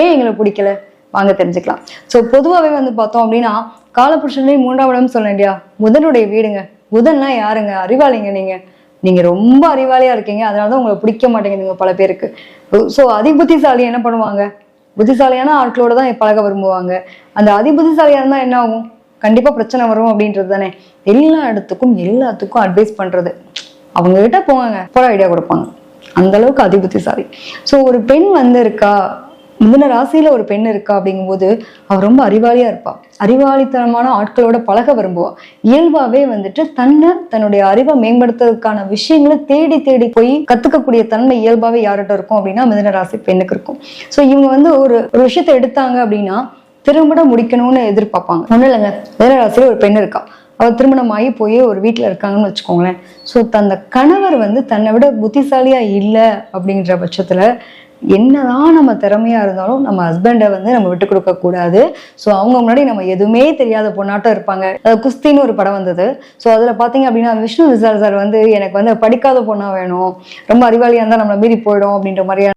ஏன் எங்களை பிடிக்கல? வாங்க தெரிஞ்சுக்கலாம். ஸோ பொதுவாகவே வந்து பார்த்தோம் அப்படின்னா காலபுருஷனே மூன்றாம் இடம் சொன்னேன் இல்லையா? புதனுடைய வீடுங்க. புதன்னா யாருங்க? அறிவாளிங்க நீங்க. நீங்க ரொம்ப அறிவாளியா இருக்கீங்க. அதனாலதான் உங்களை பிடிக்க மாட்டேங்குதுங்க பல பேருக்கு. ஸோ அதிபுத்திசாலி என்ன பண்ணுவாங்க? புத்திசாலியான ஆட்களோட தான் பழக விரும்புவாங்க. அந்த அதிபுத்திசாலியா இருந்தா என்ன ஆகும்? கண்டிப்பா பிரச்சனை வரும் அப்படின்றது தானே. எல்லா இடத்துக்கும் எல்லாத்துக்கும் அட்வைஸ் பண்றது. அவங்க கிட்ட போங்க. போல ஐடியா கொடுப்பாங்க. அந்த அளவுக்கு அதிபுத்திசாலி. ஸோ ஒரு பெண் வந்து இருக்கா மிதுன ராசியில் ஒரு பெண் இருக்கா அப்படிங்கும்போது அவள் ரொம்ப அறிவாளியா இருப்பாள் அறிவாளித்தனமான ஆட்களோட பழக விரும்புவா. இயல்பாவே வந்துட்டு தன்னை தன்னுடைய அறிவை மேம்படுத்துறதுக்கான விஷயங்களை தேடி தேடி போய் கத்துக்கக்கூடிய தன்மை இயல்பாவே யார்கிட்ட இருக்கும் அப்படின்னா மிதுன ராசி பெண்ணுக்கு இருக்கும். ஸோ இவங்க வந்து ஒரு ஒரு விஷயத்தை எடுத்தாங்க அப்படின்னா திரும்பட முடிக்கணும்னு எதிர்பார்ப்பாங்க. ஒன்றும் இல்லைங்க. மிதன ராசியில் ஒரு பெண் இருக்கா. அவ திருமணமாகி போய் ஒரு வீட்டில் இருக்காங்கன்னு வச்சுக்கோங்களேன். ஸோ அந்த கணவர் வந்து தன்னை விட புத்திசாலியாக இல்லை அப்படின்ற பட்சத்தில் என்னதான் நம்ம திறமையா இருந்தாலும் நம்ம ஹஸ்பண்டை வந்து நம்ம விட்டு கொடுக்க கூடாது. ஸோ அவங்க முன்னாடி நம்ம எதுவுமே தெரியாத பொண்ணாட்டம் இருப்பாங்க. குஸ்தின்னு ஒரு படம் வந்தது. ஸோ அதில் பார்த்தீங்க அப்படின்னா விஷ்ணு விசால் சார் வந்து எனக்கு வந்து படிக்காத பொண்ணாக வேணும். ரொம்ப அறிவாளியாக இருந்தால் நம்மளை மீறி போயிடும் அப்படின்ற மாதிரியான